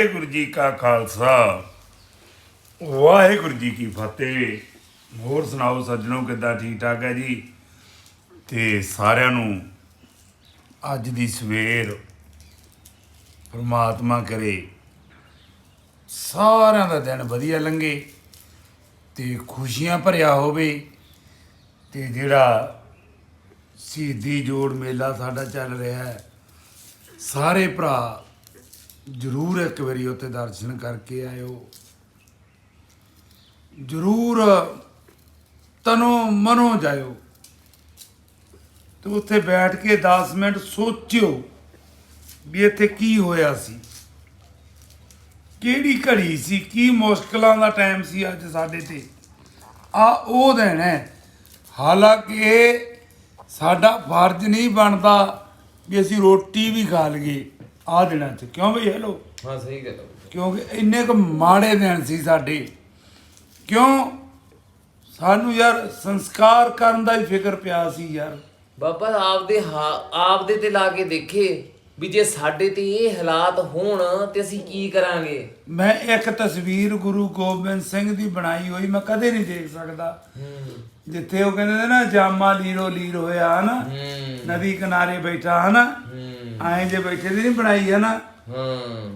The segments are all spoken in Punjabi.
ਵਾਹਿਗੁਰੂ ਜੀ ਕਾ ਖਾਲਸਾ। ਵਾਹਿਗੁਰੂ ਜੀ ਕੀ ਫਤਿਹ। ਹੋਰ ਸੁਣਾਓ ਸੱਜਣੋ, ਕਿੱਦਾਂ ਠੀਕ ਠਾਕ ਹੈ ਜੀ? ਤੇ ਸਾਰਿਆਂ ਨੂੰ ਅੱਜ ਦੀ ਸਵੇਰ ਪਰਮਾਤਮਾ ਕਰੇ। ਸਾਰਿਆਂ ਦਾ ਦਿਨ ਵਧੀਆ ਲੰਘੇ ਤੇ ਖੁਸ਼ੀਆਂ ਭਰਿਆ ਹੋਵੇ ਤੇ ਜਿਹੜਾ ਸ਼ਹੀਦੀ ਜੋੜ ਮੇਲਾ ਸਾਡਾ ਚੱਲ ਰਿਹਾ ਹੈ, ਸਾਰੇ ਭਰਾ ਜਰੂਰ ਇੱਕ ਵਾਰੀ ਉੱਥੇ ਦਰਸ਼ਨ ਕਰਕੇ ਆਇਓ। ਜਰੂਰ ਤਨੋ ਮਨੋ ਜਾਇਓ। ਤੇ ਉੱਥੇ ਬੈਠ ਕੇ 10 ਮਿੰਟ ਸੋਚਿਓ ਵੀ ਇੱਥੇ ਕੀ ਹੋਇਆ ਸੀ। ਕਿਹੜੀ ਘੜੀ ਸੀ, ਕੀ ਮੁਸ਼ਕਲਾਂ ਦਾ ਟਾਈਮ ਸੀ ਅੱਜ ਸਾਡੇ ਤੇ। ਆ ਉਹ ਦਿਨ ਹੈ। ਹਾਲਾਂਕਿ ਸਾਡਾ ਫਰਜ਼ ਨਹੀਂ ਬਣਦਾ ਵੀ ਅਸੀਂ ਰੋਟੀ ਵੀ ਖਾ ਲਈਏ। ਆ ਦਿਨਾਂ 'ਚ। ਕਿਉਂ ਬਈ ਹੈਲੋ? ਹਾਂ ਸਹੀ ਗੱਲ ਕਿਉਂਕਿ ਇੰਨੇ ਕੁ ਮਾੜੇ ਦਿਨ ਸੀ ਸਾਡੇ। ਕਿਉਂ? ਸਾਨੂੰ ਯਾਰ ਸੰਸਕਾਰ ਕਰਨ ਦਾ ਹੀ ਫਿਕਰ ਪਿਆ ਸੀ ਯਾਰ। ਬਾਬਾ ਆਪਦੇ ਹਾ- ਆਪਦੇ ਤੇ ਲਾ ਕੇ ਦੇਖੇ ਵੀ ਜੇ ਸਾਡੇ ਤੇ ਇਹ ਹਾਲਾਤ ਹੋਣ ਤੇ ਅਸੀਂ ਕੀ ਕਰਾਂਗੇ? ਮੈਂ ਇੱਕ ਤਸਵੀਰ ਗੁਰੂ ਗੋਬਿੰਦ ਸਿੰਘ ਦੀ ਬਣਾਈ ਹੋਈ ਮੈਂ ਕਦੇ ਨਹੀਂ ਦੇਖ ਸਕਦਾ। ਹੂੰ। ਜਿੱਥੇ ਉਹ ਕਹਿੰਦੇ ਨੇ ਨਾ ਜਾਮਾ ਲੀਰੋ ਲੀਰ ਹੋਇਆ ਹਨਾ। ਹੂੰ। ਨਦੀ ਕਿਨਾਰੇ ਬੈਠਾ ਹਨਾ। ਹੂੰ। ਐਂ ਜੇ ਬੈਠੇ ਦੀ ਨਹੀਂ ਬਣਾਈ ਹਾਂ।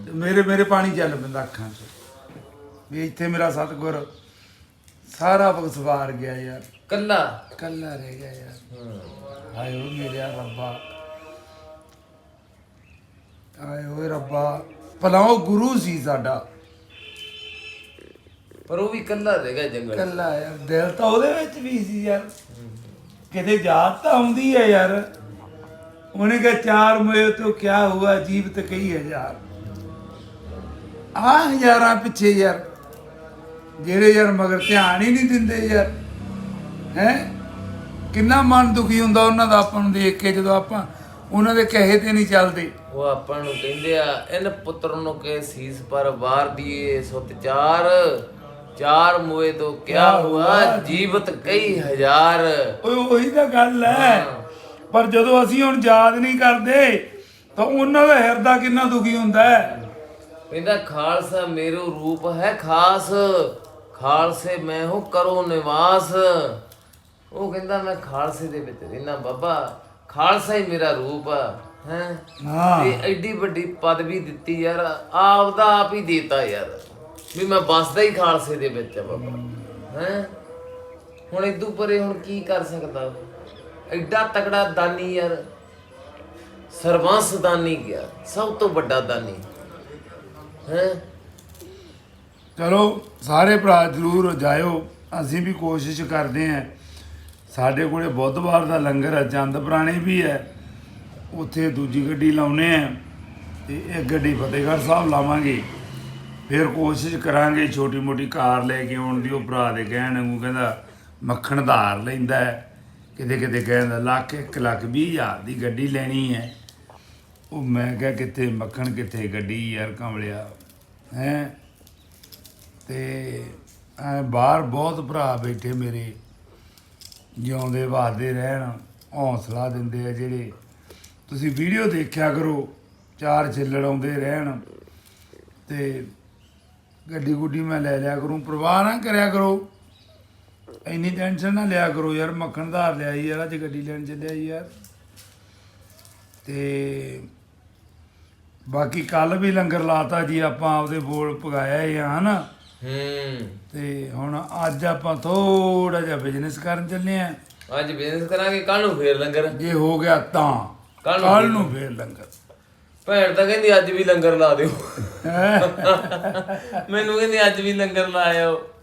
ਤੇ ਮੇਰੇ ਮੇਰੇ ਪਾਣੀ ਚੱਲ ਪੈਂਦਾ ਅੱਖਾਂ 'ਚ। ਵੀ ਇੱਥੇ ਮੇਰਾ ਸਤਿਗੁਰ ਸਾਰਾ ਕੁਝ ਸਵਾਰ ਗਿਆ ਯਾਰ। ਕੱਲਾ? ਕੱਲਾ ਰਹਿ ਗਿਆ ਯਾਰ। ਹਾਂ। ਹਾਏ ਓ ਮੇਰੇ ਰੱਬਾ। ਹਾਏ ਓਏ ਰੱਬਾ। ਭਲਾ ਉਹ ਗੁਰੂ ਸੀ ਸਾਡਾ। ਪਰ ਉਹ ਵੀ ਕੱਲਾ ਰਹਿ ਗਿਆ ਜੰਗਲ। ਕੱਲਾ ਯਾਰ। ਦਿਲ ਤਾਂ ਉਹਦੇ ਵਿੱਚ ਵੀ ਸੀ ਯਾਰ। ਕਿਤੇ ਯਾਦ ਤਾਂ ਆਉਂਦੀ ਹੈ ਯਾਰ। ਉਹਨੇ ਕਿਹਾ ਚਾਰ ਮੋਏ ਤੋਂ ਕਿਆ ਹੁਆ ਜੀਵਤ ਕਈ ਹਜ਼ਾਰ। ਆ ਹਜ਼ਾਰਾਂ ਪਿੱਛੇ ਯਾਰ ਜਿਹੜੇ ਯਾਰ ਮਗਰ ਧਿਆਨ ਹੀ ਨਹੀਂ ਦਿੰਦੇ ਯਾਰ। ਹੈ? ਕਿੰਨਾ ਮਨ ਦੁਖੀ ਹੁੰਦਾ ਉਹਨਾਂ ਦਾ ਆਪਾਂ ਨੂੰ ਦੇਖ ਕੇ ਜਦੋਂ ਆਪਾਂ ਉਹਨਾਂ ਦੇ ਕਹੇ ਤੇ ਨਹੀਂ ਚੱਲਦੇ। ਉਹ ਆਪਾਂ ਨੂੰ ਕਹਿੰਦੇ ਆ ਇਨ ਪੁੱਤਰ ਨੂੰ ਕੇ ਸੀਸ ਪਰ ਵਾਰ ਦੀਏ ਸੁਤ ਚਾਰ। ਚਾਰ ਮੋਏ ਤੋਂ ਕਿਆ ਹੁਆ ਜੀਵਤ ਕਈ ਹਜ਼ਾਰ। ਓਏ ਉਹੀ ਤਾਂ ਗੱਲ ਹੈ। ਪਰ ਜਦੋਂ ਅਸੀਂ ਹੁਣ ਯਾਦ ਨਹੀਂ ਕਰਦੇ ਤਾਂ ਉਹਨਾਂ ਦਾ ਹਿਰਦਾ ਕਿੰਨਾ ਦੁਖੀ ਹੁੰਦਾ ਹੈ? ਕਹਿੰਦਾ ਖਾਲਸਾ ਮੇਰੋ ਰੂਪ ਹੈ ਖਾਸ ਖਾਲਸੇ ਮੈਂ ਹੋ ਕਰੋ ਨਿਵਾਸ। ਉਹ ਕਹਿੰਦਾ ਮੈਂ ਖਾਲਸੇ ਦੇ ਵਿੱਚ ਰਹਿਣਾ ਬਾਬਾ ਖਾਲਸਾ ਹੀ ਮੇਰਾ ਰੂਪ ਆ ਹੈ? ਹਾਂ। ਤੇ ਐਡੀ ਵੱਡੀ ਪਦਵੀ ਦਿੱਤੀ ਯਾਰ ਆਪ ਦਾ ਆਪ ਹੀ ਦੇਤਾ ਯਾਰ ਵੀ ਮੈਂ ਬਸਦਾ ਹੀ ਖਾਲਸੇ ਦੇ ਵਿੱਚ ਆ ਬਾਬਾ ਹੈ? ਹੁਣ ਇਦੋਂ ਪਰੇ ਹੁਣ ਕੀ ਕਰ ਸਕਦਾ ਉਹ? ਐਡਾ ਤਕੜਾ ਦਾਨੀ ਯਾਰ। ਸਰਵੰਸ ਦਾਨੀ ਗਿਆ, ਸਭ ਤੋਂ ਵੱਡਾ ਦਾਨੀ। ਹੈ? ਚਲੋ, ਸਾਰੇ ਭਰਾ ਜਰੂਰ ਜਾਇਓ, ਅਸੀਂ ਵੀ ਕੋਸ਼ਿਸ਼ ਕਰਦੇ ਆਂ ਸਾਡੇ ਕੋਲੇ ਬੁੱਧਵਾਰ ਦਾ ਲੰਗਰ ਹੈ, ਚੰਦ ਪੁਰਾਣੇ ਵੀ ਹੈ। ਉੱਥੇ ਦੂਜੀ ਗੱਡੀ ਲਾਉਨੇ ਆ ਤੇ ਇੱਕ ਗੱਡੀ ਫਤਿਹਗੜ੍ਹ ਸਾਹਿਬ ਲਾਵਾਂਗੇ। ਫਿਰ ਕੋਸ਼ਿਸ਼ ਕਰਾਂਗੇ ਛੋਟੀ ਮੋਟੀ ਕਾਰ ਲੈ ਕੇ ਆਉਣ ਦੀ, ਉਹ ਭਰਾ ਦੇ ਕਹਿਣ ਨੂੰ ਕਹਿੰਦਾ ਮੱਖਣ ਧਾਰ ਲੈਂਦਾ ਹੈ। ਕਿਤੇ ਕਿਤੇ ਕਹਿੰਦਾ ਲੱਖ, ਇੱਕ ਲੱਖ ਵੀਹ ਹਜ਼ਾਰ ਦੀ ਗੱਡੀ ਲੈਣੀ ਹੈ। ਉਹ ਮੈਂ ਕਿਹਾ ਕਿੱਥੇ ਮੱਖਣ ਕਿੱਥੇ ਗੱਡੀ ਯਾਰ ਕਮਲਿਆ, ਹੈ? ਤੇ ਐ ਬਾਹਰ ਬਹੁਤ ਭਰਾ ਬੈਠੇ ਮੇਰੇ, ਜਿਉਂਦੇ ਵਾਦੇ ਰਹਿਣ, ਹੌਸਲਾ ਦਿੰਦੇ ਆ ਜਿਹੜੇ। ਤੁਸੀਂ ਵੀਡੀਓ ਦੇਖਿਆ ਕਰੋ, ਚਾਰ ਛਿੱਲੜ ਆਉਂਦੇ ਰਹਿਣ। ਤੇ ਗੱਡੀ ਗੁੱਡੀ ਮੈਂ ਲੈ ਲਿਆ ਕਰੂੰ, ਪਰਵਾਹ ਨਾ ਕਰਿਆ ਕਰੋ। ਇੰਨੀ ਟੈਨਸ਼ਨ ਨਾ ਲਿਆ ਕਰੋ ਯਾਰ ਮੱਖਣ ਧਾਰ ਲਿਆ ਯਾਰ ਅੱਜ ਗੱਡੀ ਲੈਣ ਚੱਲਿਆ ਯਾਰ। ਤੇ ਬਾਕੀ ਕੱਲ ਵੀ ਲੰਗਰ ਲਾਤਾ ਜੀ ਆਪਾਂ ਆਪਦੇ ਬੋਲ ਪਗਾਇਆ ਹੀ ਆ ਹਨਾ? ਹੂੰ। ਤੇ ਹੁਣ ਅੱਜ ਆਪਾਂ ਥੋੜਾ ਜਿਹਾ ਬਿਜ਼ਨਸ ਕਰਨ ਚੱਲੇ ਆ। ਅੱਜ ਬਿਜ਼ਨਸ ਕਰਾਂਗੇ ਕੱਲ ਨੂੰ ਫੇਰ ਲੰਗਰ। ਜੇ ਹੋ ਗਿਆ ਤਾਂ ਕੱਲ ਨੂੰ ਫੇਰ ਲੰਗਰ। ਭੈਣ ਤਾਂ ਕਹਿੰਦੀ ਅੱਜ ਵੀ ਲੰਗਰ ਲਾ ਦਿਓ? ਮੈਨੂੰ ਕਹਿੰਦੀ ਅੱਜ ਵੀ ਲੰਗਰ ਲਾਇਓ।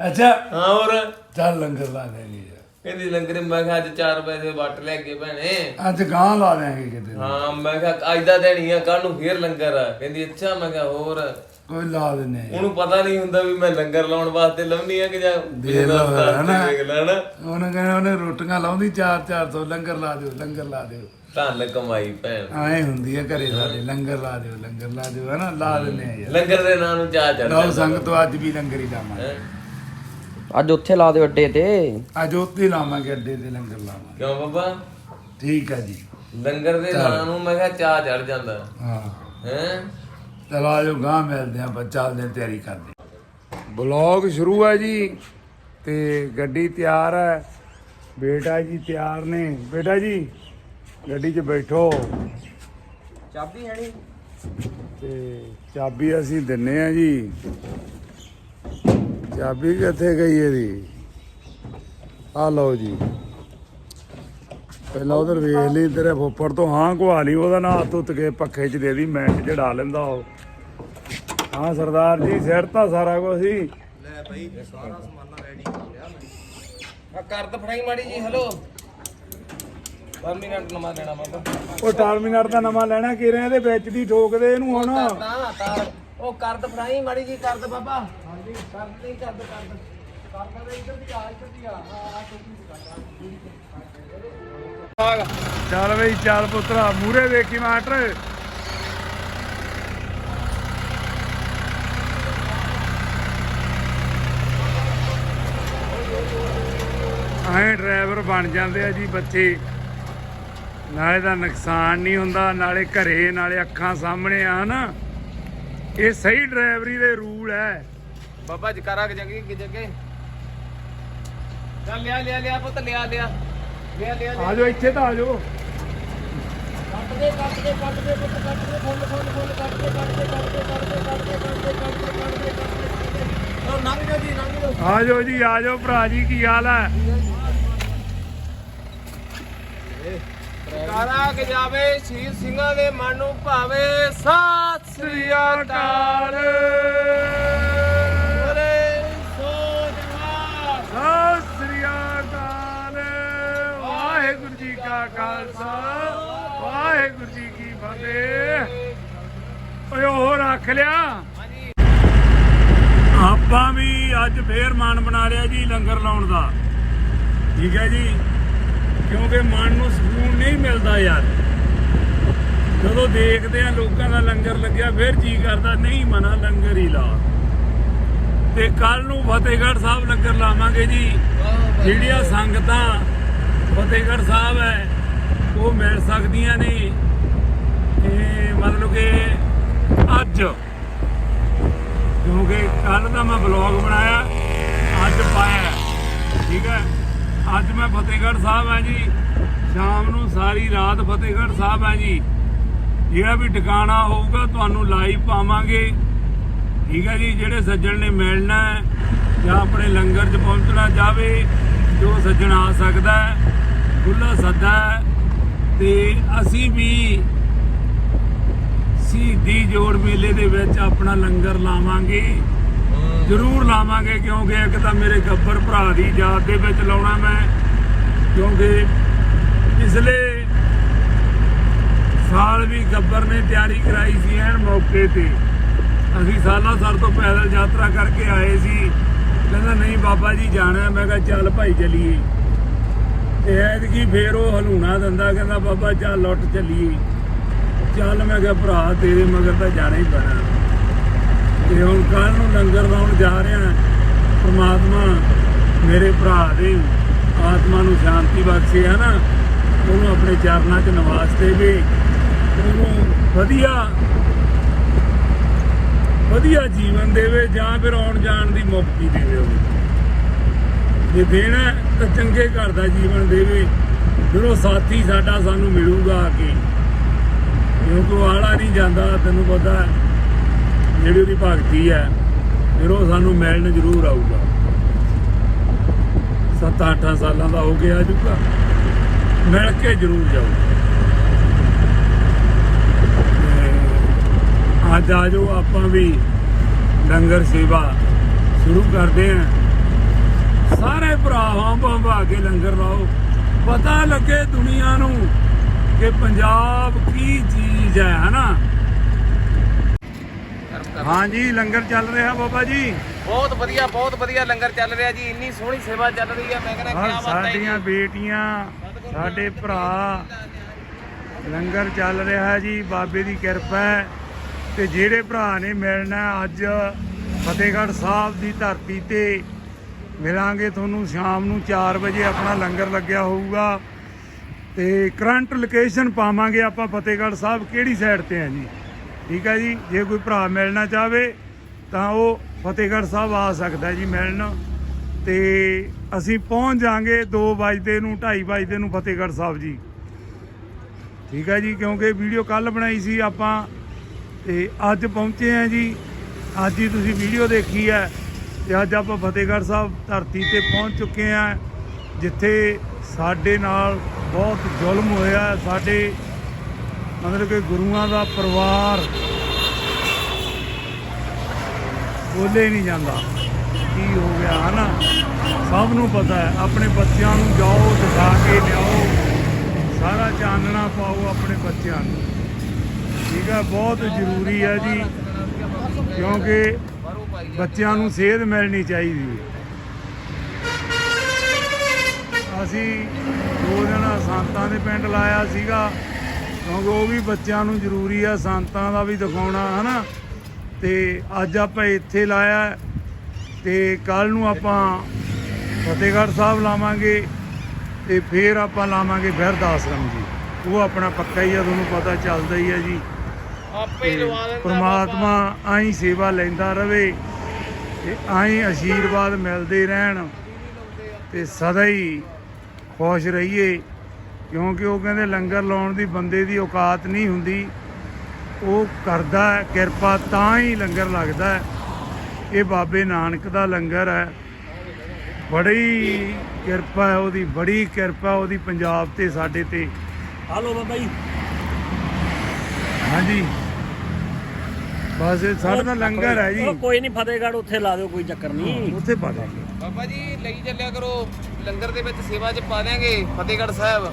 ਅੱਛਾ। ਹਾਂ ਹੋਰ? ਚੱਲ ਲੰਗਰ ਲਾ ਯਾਰ ਕਹਿੰਦੀ ਲੰਗਰ ਮੈਂ ਕਿਹਾ ਅੱਜ 4 ਪੈਸੇ ਵੱਟ ਲੈ ਕੇ ਭੈਣੇ। ਅੱਜ ਗਾਂ ਲਾ ਦੇਂਗੇ ਕਿਤੇ। ਹਾਂ ਮੈਂ ਕਿਹਾ ਅੱਜ ਦਾ ਹੀ ਆ ਕੱਲ ਨੂੰ ਫੇਰ ਲੰਗਰ ਆ। ਕਹਿੰਦੀ ਅੱਛਾ ਮੈਂ ਕਿਹਾ ਹੋਰ? ਕੋਈ ਲਾ ਦਿੰਨੇ ਆ। ਉਹਨੂੰ ਪਤਾ ਨਹੀਂ ਹੁੰਦਾ ਵੀ ਮੈਂ ਲੰਗਰ ਲਾਉਣ ਵਾਸਤੇ ਲਾਉਣੀ ਆ ਕਿ ਜਾਂ। ਦੇਖ ਲੈਣਾ। ਉਹਨੇ ਕਹਿੰਦਾ ਉਹਨੇ ਰੋਟੀਆਂ ਲਾਉਂਦੀ 4-400 ਲੰਗਰ ਲਾ ਦਿਓ ਲੰਗਰ ਲਾ ਦਿਓ। ਧੰਨ ਕਮਾਈ ਭੈਣ। ਐਂ ਹੁੰਦੀ ਹੈ ਘਰੇ ਸਾਡੇ ਲੰਗਰ ਲਾ ਦਿਓ ਲੰਗਰ ਲਾ ਦਿਓ ਹਨਾ ਲਾ ਦਿੰਨੇ ਆ ਯਾਰ। ਲੰਗਰ ਦੇ ਨਾਂ ਨੂੰ ਚਾਹ ਚੜ ਲਓ ਸੰਗਤ ਅੱਜ ਵੀ ਲੰਗਰ ਹੀ ਲਾਵਾਂਗੇ। ਅੱਜ ਉੱਥੇ ਲਾ ਦਿਓ ਅੱਡੇ ਤੇ। ਅੱਜ ਉੱਥੇ ਲਾਵਾਂਗੇ ਅੱਡੇ ਤੇ ਲੰਗਰ ਲਾਵਾਂਗੇ। ਕਿਉਂ ਬਾਬਾ? ਠੀਕ ਹੈ ਜੀ। ਲੰਗਰ ਦੇ ਨਾਂ ਨੂੰ ਮੈਂ ਕਿਹਾ ਚਾਹ ਚੜ ਜਾਂਦਾ। ਹਾਂ। ਹੈ? ਚਲੋ ਆਜੋ ਗਾਂ ਮਿਲਦੇ ਆਪਾਂ ਚੱਲਦੇ ਹਾਂ, ਤਿਆਰੀ ਕਰਦੇ। ਬਲੌਗ ਸ਼ੁਰੂ ਹੈ ਜੀ ਤੇ ਗੱਡੀ ਤਿਆਰ ਹੈ। ਬੇਟਾ ਜੀ ਤਿਆਰ ਨੇ। ਬੇਟਾ ਜੀ ਗੱਡੀ 'ਚ ਬੈਠੋ। ਚਾਬੀ ਹੈ ਨਹੀਂ। ਤੇ ਚਾਬੀ ਅਸੀਂ ਦਿੰਨੇ ਆ ਜੀ। ਚਾਬੀ ਕਿੱਥੇ ਗਈ ਇਹਦੀ? ਆ ਲਓ ਜੀ। ਪਹਿਲਾਂ ਉਧਰ ਵੇਖ ਲਈ ਤੇਰੇ ਫੁੱਫੜ ਤੋਂ ਹਾਂ ਘਵਾ ਲਈ ਉਹਦਾ ਨਾਂ ਹੱਥ ਉੱਤ ਕੇ ਪੱਖੇ 'ਚ ਦੇ ਦੀ ਮਿੰਟ ਚੜਾ ਲੈਂਦਾ ਉਹ। ਹਾਂ ਸਰਦਾਰ ਜੀ ਸਿਰ ਤਾਂ ਸਾਰਾ ਕੁਝ ਸੀ। ਆ ਕਰ ਤਾਂ ਫੜਾਈ ਮਾੜੀ ਜੀ ਹਲੋ 5 ਮਿੰਟ ਨਮਾ ਲੈਣਾ ਬਾਬਾ ਉਹ ਟਰਮੀਨਲ ਦਾ ਨਵਾਂ ਲੈਣਾ ਕਿ ਰਹੇ ਇਹਦੇ ਵਿੱਚ ਦੀ ਠੋਕਦੇ ਇਹਨੂੰ ਹੁਣ? ਉਹ ਕਰ ਤਾਂ ਫੜਾਈ ਮਾੜੀ ਜੀ ਕਰ ਦੇ ਬਾਬਾ ਹਾਂਜੀ ਕਰ ਕਰ ਕਰ ਦੇ। ਕਰ ਦੇ ਇੱਧਰ ਦੀ ਆ, ਇੱਧਰ ਦੀ ਆ। ਚੱਲ ਬਈ, ਚੱਲ ਪੁੱਤਰਾ ਮੂਰੇ ਦੇਖੀ ਮਾਟਰ ਐਂ ਡਰਾਈਵਰ ਬਣ ਜਾਂਦੇ ਆ ਜੀ ਬੱਚੇ। ਨਾਲੇ ਦਾ ਨੁਕਸਾਨ ਨਹੀਂ ਹੁੰਦਾ, ਨਾਲੇ ਘਰੇ, ਨਾਲੇ ਅੱਖਾਂ ਸਾਹਮਣੇ ਆ ਨਾ ਇਹ ਸਹੀ ਡਰਾਈਵਰੀ ਦੇ ਰੂਲ ਹੈ। ਬਾਬਾ ਜਕਾਰਾ ਜਗੇ ਕਿ ਜਗੇ। ਚੱਲ ਲਿਆ ਲਿਆ ਲਿਆ ਪੁੱਤ ਲਿਆ ਲਿਆ। ਲਿਆ ਲਿਆ। ਆ ਜਾਓ ਇੱਥੇ ਤਾਂ ਆ ਜਾਓ ਕੱਟ ਦੇ ਕੱਟ ਦੇ ਕੱਟ ਦੇ ਪੁੱਤ ਕੱਟ ਦੇ ਫੁੱਲ ਫੁੱਲ ਫੁੱਲ ਕੱਟ ਦੇ ਕੱਟ ਦੇ ਕੱਟ ਦੇ ਕੱਟ ਦੇ ਕੱਟ ਦੇ ਕੱਟ ਦੇ ਕੱਟ ਦੇ ਕੱਟ ਦੇ ਕੱਟ ਦੇ ਉਹ ਲੰਘ ਜਾ ਜੀ ਲੰਘ ਜਾ ਆ ਜਾਓ ਜੀ ਆ ਜਾਓ ਭਰਾ ਜੀ ਕੀ ਹਾਲ ਹੈ? ਕਾਰਾ ਕੇ ਜਾਵੇ ਸ਼ਹੀਦ ਸਿੰਘਾਂ ਦੇ ਮਨ ਨੂੰ ਭਾਵੇ ਸਤਿ ਸ੍ਰੀ ਅਕਾਲ। ਖਾਲਸਾ। ਵਾਹਿਗੁਰੂ ਜੀ ਕੀ ਫਤਿਹ। ਓਏ, ਉਹ ਰੱਖ ਲਿਆ। ਆਪਾਂ ਵੀ ਅੱਜ ਫੇਰ ਮਨ ਬਣਾ ਲਿਆ ਜੀ ਲੰਗਰ ਲਾਉਣ ਦਾ। ਠੀਕ ਹੈ ਜੀ? ਕਿਉਂਕਿ ਮਨ ਨੂੰ ਸਕੂਨ ਨਹੀਂ ਮਿਲਦਾ ਯਾਰ। ਜਦੋਂ ਦੇਖਦੇ ਆ ਲੋਕਾਂ ਦਾ ਲੰਗਰ ਲੱਗਿਆ, ਫਿਰ ਜੀ ਕਰਦਾ, ਨਹੀਂ ਮਨਾ, ਲੰਗਰ ਹੀ ਲਾ। ਤੇ ਕੱਲ ਨੂੰ ਫਤਿਹਗੜ੍ਹ ਸਾਹਿਬ ਲੰਗਰ ਲਾਵਾਂਗੇ ਜੀ। ਜਿਹੜੀਆਂ ਸੰਗਤਾਂ ਫਤਿਹਗੜ੍ਹ ਸਾਹਿਬ ਹੈ ਉਹ ਮਿਲ ਸਕਦੀਆਂ ਨੇ। ਇਹ ਮਤਲਬ ਕਿ ਅੱਜ। ਕਿਉਂਕਿ ਕੱਲ ਦਾ ਮੈਂ ਬਲੌਗ ਬਣਾਇਆ, ਅੱਜ ਪਾਇਆ। ਠੀਕ ਹੈ? ਅੱਜ ਮੈਂ ਫਤਿਹਗੜ੍ਹ ਸਾਹਿਬ ਆ ਜੀ। ਸ਼ਾਮ ਨੂੰ ਸਾਰੀ ਰਾਤ ਫਤਿਹਗੜ੍ਹ ਸਾਹਿਬ ਆ ਜੀ। ਜਿਹੜਾ ਵੀ ਟਿਕਾਣਾ ਹੋਊਗਾ, ਤੁਹਾਨੂੰ ਲਾਈਵ ਪਾਵਾਂਗੇ। ਠੀਕ ਹੈ ਜੀ? ਜਿਹੜੇ ਸੱਜਣ ਨੇ ਮਿਲਣਾ ਜਾਂ ਆਪਣੇ ਲੰਗਰ 'ਚ ਪਹੁੰਚਣਾ ਚਾਹਵੇ ਜੋ ਸੱਜਣ ਆ ਸਕਦਾ ਹੈ ਖੁੱਲਾ ਸੱਦਾ ਤੇ ਅਸੀਂ ਵੀ ਸ਼ਹੀਦੀ ਜੋੜ ਮੇਲੇ ਦੇ ਵਿੱਚ ਆਪਣਾ ਲੰਗਰ ਲਾਵਾਂਗੇ। ਜ਼ਰੂਰ ਲਾਵਾਂਗੇ ਕਿਉਂਕਿ ਇੱਕ ਤਾਂ ਮੇਰੇ ਗੱਬਰ ਭਰਾ ਦੀ ਯਾਦ ਦੇ ਵਿੱਚ ਲਾਉਣਾ ਮੈਂ। ਕਿਉਂਕਿ ਪਿਛਲੇ ਸਾਲ ਵੀ ਗੱਬਰ ਨੇ ਤਿਆਰੀ ਕਰਾਈ ਸੀ ਐਨ ਮੌਕੇ ਤੇ। ਅਸੀਂ ਸਾਲਾਂ ਸਰ ਤੋਂ ਪੈਦਲ ਯਾਤਰਾ ਕਰਕੇ ਆਏ ਸੀ। ਕਹਿੰਦਾ, ਨਹੀਂ ਬਾਬਾ ਜੀ, ਜਾਣਾ ਮੈਂ ਕਿਹਾ, ਚੱਲ ਭਾਈ, ਚਲੀਏ। ਤੇ ਐਤਕੀ ਫੇਰ ਉਹ ਹਲੂਣਾ ਦਿੰਦਾ, ਕਹਿੰਦਾ, ਬਾਬਾ, ਚੱਲ ਲੁੱਟ ਚੱਲੀਏ। ਚੱਲ ਮੈਂ ਕਿਹਾ, ਭਰਾ, ਤੇਰੇ ਮਗਰ ਤਾਂ ਜਾਣਾ ਹੀ ਪੈਣਾ। ਤੇ ਹੁਣ ਕੱਲ ਨੂੰ ਲੰਗਰ ਲਾਉਣ ਜਾ ਰਿਹਾ ਪ੍ਰਮਾਤਮਾ ਮੇਰੇ ਭਰਾ ਦੇ ਆਤਮਾ ਨੂੰ ਸ਼ਾਂਤੀ ਬਖਸ਼ੇ, ਹੈ ਨਾ? ਉਹਨੂੰ ਆਪਣੇ ਚਰਨਾਂ 'ਚ ਨਿਵਾਸ ਦੇਵੇ। ਉਹਨੂੰ ਵਧੀਆ ਵਧੀਆ ਜੀਵਨ ਦੇਵੇ, ਜਾਂ ਫਿਰ ਆਉਣ ਜਾਣ ਦੀ ਮੁਕਤੀ ਦੇਵੇ ਉਹਨੂੰ। ਜੇ ਦੇਣਾ ਤਾਂ ਚੰਗੇ ਘਰ ਦਾ ਜੀਵਨ ਦੇਵੇ। ਫਿਰ ਉਹ ਸਾਥੀ ਸਾਡਾ ਸਾਨੂੰ ਮਿਲੂਗਾ ਆ ਕੇ। ਕਿਉਂਕਿ ਆਲਾ ਨਹੀਂ ਜਾਂਦਾ, ਤੈਨੂੰ ਪਤਾ ਜਿਹੜੀ ਉਹਦੀ ਭਗਤੀ ਹੈ ਫਿਰ ਉਹ ਸਾਨੂੰ ਮਿਲਣ ਜ਼ਰੂਰ ਆਊਗਾ। 7-8 ਸਾਲਾਂ ਦਾ ਹੋ ਗਿਆ ਜੂਗਾ ਮਿਲ ਕੇ ਜ਼ਰੂਰ ਜਾਊਗਾ। ਅੱਜ ਆ ਜਾਓ ਆਪਾਂ ਵੀ ਲੰਗਰ ਸੇਵਾ ਸ਼ੁਰੂ ਕਰਦੇ ਹਾਂ। ਸਾਰੇ ਭਰਾਵਾਂ ਭੰਭਾ ਕੇ ਲੰਗਰ ਲਾਓ। ਪਤਾ ਲੱਗੇ ਦੁਨੀਆ ਨੂੰ ਕਿ ਪੰਜਾਬ ਕੀ ਚੀਜ਼ ਹੈ ਹਨਾ? ਹਾਂਜੀ ਲੰਗਰ ਚੱਲ ਰਿਹਾ ਬਾਬਾ ਜੀ। ਬਹੁਤ ਵਧੀਆ ਬਹੁਤ ਵਧੀਆ ਲੰਗਰ ਚੱਲ ਰਿਹਾ ਜੀ। ਇੰਨੀ ਸੋਹਣੀ ਸੇਵਾ ਚੱਲ ਰਹੀ ਹੈ। ਮੈਂ ਕਹਿੰਦਾ ਕੀ ਬਾਤ ਹੈ ਸਾਡੀਆਂ ਬੇਟੀਆਂ ਸਾਡੇ ਭਰਾ ਲੰਗਰ ਚੱਲ ਰਿਹਾ ਜੀ। ਬਾਬੇ ਦੀ ਕਿਰਪਾ ਹੈ। ਤੇ ਜਿਹੜੇ ਭਰਾ ਨੇ ਮਿਲਣਾ ਅੱਜ ਫਤਿਹਗੜ੍ਹ ਸਾਹਿਬ ਦੀ ਧਰਤੀ ਤੇ ਮਿਲਾਂਗੇ ਤੁਹਾਨੂੰ ਸ਼ਾਮ ਨੂੰ 4 ਵਜੇ ਆਪਣਾ ਲੰਗਰ ਲੱਗਿਆ ਹੋਊਗਾ। ਤੇ ਕਰੰਟ ਲੋਕੇਸ਼ਨ ਪਾਵਾਂਗੇ ਆਪਾਂ ਫਤਿਹਗੜ੍ਹ ਸਾਹਿਬ, ਕਿਹੜੀ ਸਾਈਡ ਤੇ ਆ ਜੀ? ਠੀਕ ਹੈ ਜੀ, ਜੇ ਕੋਈ ਭਰਾ ਮਿਲਣਾ ਚਾਹਵੇ ਤਾਂ ਉਹ ਫਤਿਹਗੜ੍ਹ ਸਾਹਿਬ ਆ ਸਕਦਾ ਜੀ ਮਿਲਣ। ਤੇ ਅਸੀਂ ਪਹੁੰਚ ਜਾਾਂਗੇ 2 ਵਜੇ ਨੂੰ 2:30 ਵਜੇ ਨੂੰ ਫਤਿਹਗੜ੍ਹ ਸਾਹਿਬ ਜੀ। ਠੀਕ ਹੈ ਜੀ, ਕਿਉਂਕਿ ਵੀਡੀਓ ਕੱਲ ਬਣਾਈ ਸੀ ਆਪਾਂ, ਤੇ ਅੱਜ ਪਹੁੰਚੇ ਆ ਜੀ। ਅੱਜ ਹੀ ਤੁਸੀਂ ਵੀਡੀਓ ਦੇਖੀ ਹੈ। ਤੇ ਅੱਜ ਆਪਾਂ ਫਤਿਹਗੜ੍ਹ ਸਾਹਿਬ ਧਰਤੀ ਤੇ ਪਹੁੰਚ ਚੁੱਕੇ ਆ ਜਿੱਥੇ ਸਾਡੇ ਨਾਲ ਬਹੁਤ ਜ਼ੁਲਮ ਹੋਇਆ ਸਾਡੇ ਮਤਲਬ ਕਿ ਗੁਰੂਆਂ ਦਾ ਪਰਿਵਾਰ ਬੋਲੇ ਨਹੀਂ ਜਾਂਦਾ। ਕੀ ਹੋ ਗਿਆ, ਹਨਾ? ਸਭ ਨੂੰ ਪਤਾ ਹੈ। ਆਪਣੇ ਬੱਚਿਆਂ ਨੂੰ ਜਾਓ, ਦਿਖਾ ਕੇ ਲਿਆਓ। ਸਾਰਾ ਚਾਨਣਾ ਪਾਓ ਆਪਣੇ ਬੱਚਿਆਂ ਨੂੰ। ਠੀਕ ਹੈ, ਬਹੁਤ ਜ਼ਰੂਰੀ ਹੈ ਜੀ, ਕਿਉਂਕਿ ਬੱਚਿਆਂ ਨੂੰ ਸੇਧ ਮਿਲਣੀ ਚਾਹੀਦੀ ਹੈ। ਅਸੀਂ ਦੋ ਦਿਨ ਸੰਤਾਂ ਦੇ ਪਿੰਡ ਲਾਇਆ ਸੀਗਾ। ਕਿਉਂਕਿ ਉਹ ਵੀ ਬੱਚਿਆਂ ਨੂੰ ਜ਼ਰੂਰੀ ਆ, ਸੰਤਾਂ ਦਾ ਵੀ ਦਿਖਾਉਣਾ, ਹਨਾ? ਤੇ ਅੱਜ ਆਪਾਂ ਇੱਥੇ ਲਾਇਆ। ਹੈ ਤੇ ਕੱਲ ਨੂੰ ਆਪਾਂ ਫਤਿਹਗੜ੍ਹ ਸਾਹਿਬ ਲਾਵਾਂਗੇ ਤੇ ਫਿਰ ਆਪਾਂ ਲਾਵਾਂਗੇ ਬਿਰਧ ਆਸ਼ਰਮ ਜੀ। ਉਹ ਆਪਣਾ ਪੱਕਾ ਹੀ ਆ, ਤੁਹਾਨੂੰ ਪਤਾ ਚੱਲਦਾ ਹੀ ਆ ਜੀ। ਆਪੇ ਹੀ ਲਵਾ ਲੈਂਦਾ ਪ੍ਰਮਾਤਮਾ ਆਈ ਸੇਵਾ ਲੈਂਦਾ ਰਵੇ ਤੇ ਆਈ ਆਸ਼ੀਰਵਾਦ ਮਿਲਦੇ ਰਹਿਣ ਤੇ ਸਦਾ ਹੀ ਖੁਸ਼ ਰਹੀਏ ਕਿਉਂਕਿ ਉਹ ਕਹਿੰਦੇ ਲੰਗਰ ਲਾਉਣ ਦੀ ਬੰਦੇ ਦੀ ਔਕਾਤ ਨਹੀਂ ਹੁੰਦੀ। ਉਹ ਕਰਦਾ ਕਿਰਪਾ ਤਾਂ ਹੀ ਲੰਗਰ ਲੱਗਦਾ ਹੈ। ਇਹ ਬਾਬੇ ਨਾਨਕ ਦਾ ਲੰਗਰ ਹੈ। ਬੜੀ ਕਿਰਪਾ ਹੈ ਉਹਦੀ ਬੜੀ ਕਿਰਪਾ ਉਹਦੀ ਪੰਜਾਬ ਤੇ ਸਾਡੇ ਤੇ। ਹਾਲੋ ਬਾਬਾ ਜੀ। ਹਾਂਜੀ। ਬਸ ਇਹ ਸਾਡਾ ਤਾਂ ਲੰਗਰ ਹੈ ਜੀ। ਕੋਈ ਨਹੀਂ ਫਤਿਹਗੜ੍ਹ ਉੱਥੇ ਲਾ ਦਿਓ ਕੋਈ ਚੱਕਰ ਨਹੀਂ। ਉੱਥੇ ਪਾ ਦਾਂਗੇ ਬਾਬਾ ਜੀ ਲਈ ਚੱਲਿਆ ਕਰੋ। ਲੰਗਰ ਦੇ ਵਿੱਚ ਸੇਵਾ 'ਚ ਪਾ ਦਿਆਂਗੇ ਫਤਿਹਗੜ੍ਹ ਸਾਹਿਬ।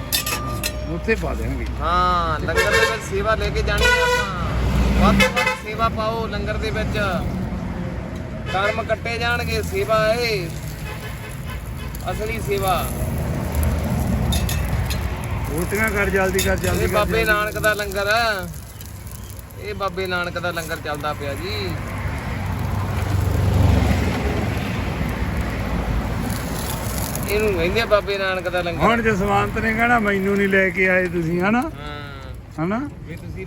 ਉੱਥੇ ਪਾ ਦੇਵਾਂਗੇ ਹਾਂ ਲੰਗਰ ਦੇ ਵਿੱਚ ਸੇਵਾ ਲੈ ਕੇ ਜਾਣੀ ਹੈ ਆਪਾਂ। ਵੱਧ ਤੋਂ ਵੱਧ ਸੇਵਾ ਪਾਓ ਲੰਗਰ ਦੇ ਵਿੱਚ। ਕਰਮ ਕੱਟੇ ਜਾਣਗੇ ਸੇਵਾ ਏ। ਅਸਲੀ ਸੇਵਾ। ਰੋਟੀਆਂ ਕਰ ਜਲਦੀ ਕਰ ਜਲਦੀ ਇਹ ਕਰ ਬਾਬੇ ਜਲਦੀ। ਨਾਨਕ ਦਾ ਲੰਗਰ ਆ। ਇਹ ਬਾਬੇ ਨਾਨਕ ਦਾ ਲੰਗਰ ਚੱਲਦਾ ਪਿਆ ਜੀ। ਇਹਨੂੰ ਕਹਿੰਦੇ ਆ ਬਾਬੇ ਨਾਨਕ ਦਾ ਲੰਗਰ। ਹੁਣ ਜਸਵੰਤ ਨੇ ਕਹਿਣਾ ਮੈਨੂੰ ਨਹੀਂ ਲੈ ਕੇ ਆਏ ਤੁਸੀਂ ਹਨਾ? ਹਨਾ? ਵੀ ਤੁਸੀਂ